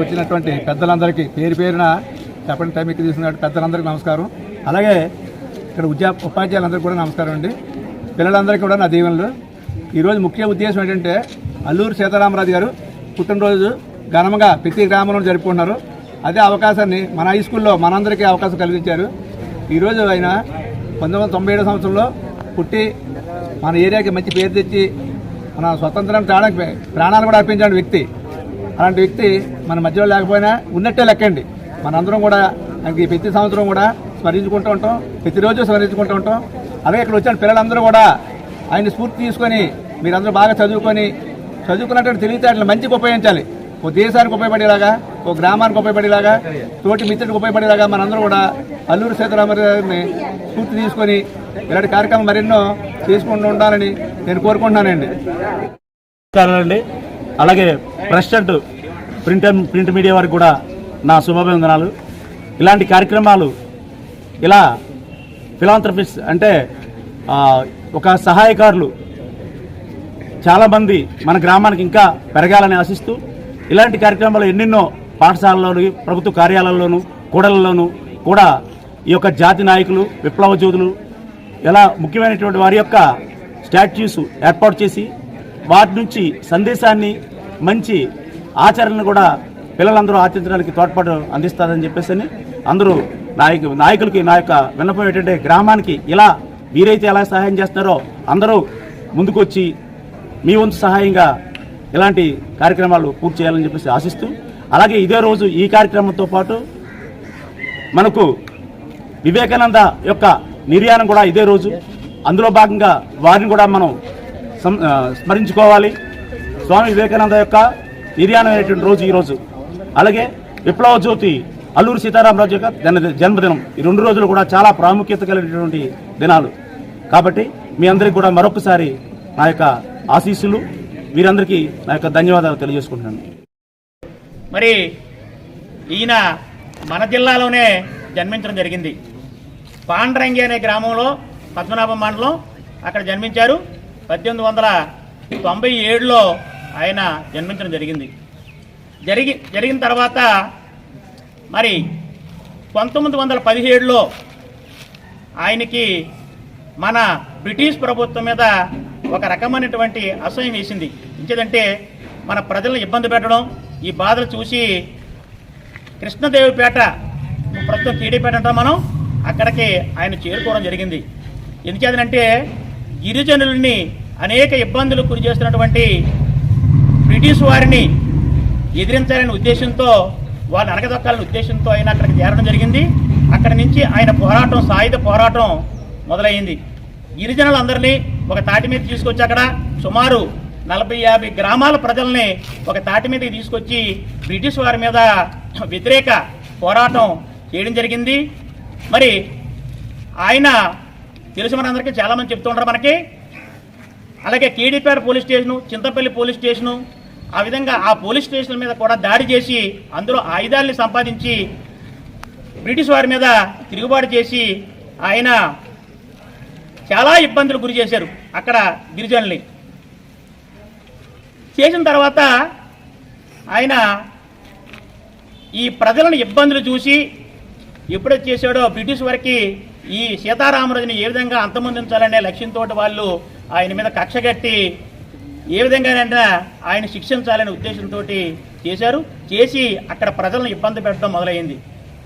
వచ్చినటువంటి పెద్దలందరికీ పేరు పేరున చెప్పండి టైం ఎక్కువ తీసుకున్న పెద్దలందరికీ నమస్కారం. అలాగే ఇక్కడ ఉద్యా ఉపాధ్యాయులందరికీ కూడా నమస్కారం అండి. పిల్లలందరికీ కూడా నా దీవెనలు. ఈరోజు ముఖ్య ఉద్దేశం ఏంటంటే అల్లూరు సీతారామరాజు గారు పుట్టినరోజు ఘనంగా ప్రతి గ్రామంలో జరుపుకుంటున్నారు. అదే అవకాశాన్ని మన హై స్కూల్లో మనందరికీ అవకాశం కలిగించారు ఈరోజు ఆయన పంతొమ్మిది తొంభై ఏడు సంవత్సరంలో పుట్టి మన ఏరియాకి మంచి పేరు తెచ్చి మన స్వతంత్రం తేడానికి ప్రాణాలు కూడా అర్పించిన వ్యక్తి. అలాంటి వ్యక్తి మన మధ్యలో లేకపోయినా ఉన్నట్టే లెక్కండి. మనందరం కూడా ఆయనకి ప్రతి సంవత్సరం కూడా స్మరించుకుంటూ ఉంటాం ప్రతిరోజు స్మరించుకుంటూ ఉంటాం. అలాగే ఇక్కడ వచ్చిన పిల్లలందరూ కూడా ఆయన స్ఫూర్తి తీసుకొని మీరందరూ బాగా చదువుకొని చదువుకున్నటువంటి తెలివితేటలు మంచిగా ఉపయోగించాలి. ఓ దేశానికి ఉపయోగపడేలాగా ఓ గ్రామానికి ఉపయోగపడేలాగా తోటి మిత్రుడికి ఉపయోగపడేలాగా మనందరూ కూడా అల్లూరు సీతారామరాజు గారిని స్ఫూర్తి తీసుకొని ఇలాంటి కార్యక్రమం మరెన్నో చేసుకుంటూ ఉండాలని నేను కోరుకుంటున్నానండి. అలాగే ప్రెసిడెంట్ ప్రింట్ ప్రింట్ మీడియా వారికి కూడా నా శుభాభివందనాలు. ఇలాంటి కార్యక్రమాలు ఇలా ఫిలాంథ్రఫిస్ట్ అంటే ఒక సహాయకారులు చాలామంది మన గ్రామానికి ఇంకా పెరగాలని ఆశిస్తూ ఇలాంటి కార్యక్రమాలు ఎన్నెన్నో పాఠశాలల్లోను ప్రభుత్వ కార్యాలయాల్లోనూ కూడలలోనూ కూడా ఈ యొక్క జాతి నాయకులు విప్లవ జ్యోతులు ఇలా ముఖ్యమైనటువంటి వారి యొక్క స్టాచ్యూస్ ఏర్పాటు చేసి వాటి నుంచి సందేశాన్ని మంచి ఆచరణను కూడా పిల్లలందరూ ఆచరించడానికి తోడ్పాటు అందిస్తారని చెప్పేసి అందరూ నాయకు నాయకులకి నా యొక్క విన్నపం ఏంటంటే గ్రామానికి ఇలా వీరైతే ఎలా సహాయం చేస్తున్నారో అందరూ ముందుకొచ్చి మీ వంతు సహాయంగా ఇలాంటి కార్యక్రమాలు పూర్తి చేయాలని చెప్పేసి ఆశిస్తూ అలాగే ఇదే రోజు ఈ కార్యక్రమంతో పాటు మనకు వివేకానంద యొక్క నిర్యాణం కూడా ఇదే రోజు. అందులో భాగంగా వారిని కూడా మనం స్మరించుకోవాలి. స్వామి వివేకానంద యొక్క నిర్యాణమైనటువంటి రోజు ఈరోజు అలాగే విప్లవ జ్యోతి అల్లూరు సీతారామరాజు యొక్క జన్మదినం. ఈ రెండు రోజులు కూడా చాలా ప్రాముఖ్యత కలిగినటువంటి దినాలు. కాబట్టి మీ అందరికీ కూడా మరొకసారి నా యొక్క ఆశీస్సులు. వీరందరికీ నా యొక్క ధన్యవాదాలు తెలియజేసుకుంటున్నాను. మరి ఈయన మన జిల్లాలోనే జన్మించడం జరిగింది. పాండ్రంగి అనే గ్రామంలో పద్మనాభం మండలం అక్కడ జన్మించారు. పద్దెనిమిది వందల తొంభై ఏడులో ఆయన జన్మించడం జరిగింది. జరిగి జరిగిన తర్వాత మరి పంతొమ్మిది వందల పదిహేడులో ఆయనకి మన బ్రిటిష్ ప్రభుత్వం మీద ఒక రకమైనటువంటి అసహ్యం వేసింది. ఇంకేదంటే మన ప్రజలను ఇబ్బంది పెట్టడం ఈ బాధలు చూసి కృష్ణదేవిపేట ప్రస్తుతం కీడీపేట అంటాం మనం అక్కడికి ఆయన చేరుకోవడం జరిగింది. ఎందుచేతనంటే గిరిజనుల్ని అనేక ఇబ్బందులు గురి చేస్తున్నటువంటి బ్రిటిష్ వారిని ఎదిరించాలనే ఉద్దేశంతో వాళ్ళని అనగదొక్కాలనే ఉద్దేశంతో ఆయన అక్కడికి చేరడం జరిగింది. అక్కడి నుంచి ఆయన పోరాటం సాయుధ పోరాటం మొదలైంది. గిరిజనులందరినీ ఒక తాటి మీద తీసుకొచ్చి అక్కడ సుమారు నలభై యాభై గ్రామాల ప్రజల్ని ఒక తాటి మీదకి తీసుకొచ్చి బ్రిటిష్ వారి మీద వ్యతిరేక పోరాటం చేయడం జరిగింది. మరి ఆయన తెలుసు మనందరికీ చాలామంది చెప్తుంటారు మనకి. అలాగే KDPR police station Chintapalli police station ఆ విధంగా ఆ పోలీస్ స్టేషన్ల మీద కూడా దాడి చేసి అందులో ఆయుధాల్ని సంపాదించి బ్రిటిష్ వారి మీద తిరుగుబాటు చేసి ఆయన చాలా ఇబ్బందులు గురి చేశారు అక్కడ గిరిజనుల్ని. చేసిన తర్వాత ఆయన ఈ ప్రజలను ఇబ్బందులు చూసి ఎప్పుడైతే చేశాడో బ్రిటిష్ వారికి ఈ సీతారామరాజుని ఏ విధంగా అంతమొందించాలనే లక్ష్యంతో వాళ్ళు ఆయన మీద కక్ష కట్టి ఏ విధంగానైనా ఆయన శిక్షించాలనే ఉద్దేశంతో చేశారు. చేసి అక్కడ ప్రజలను ఇబ్బంది పెట్టడం మొదలైంది.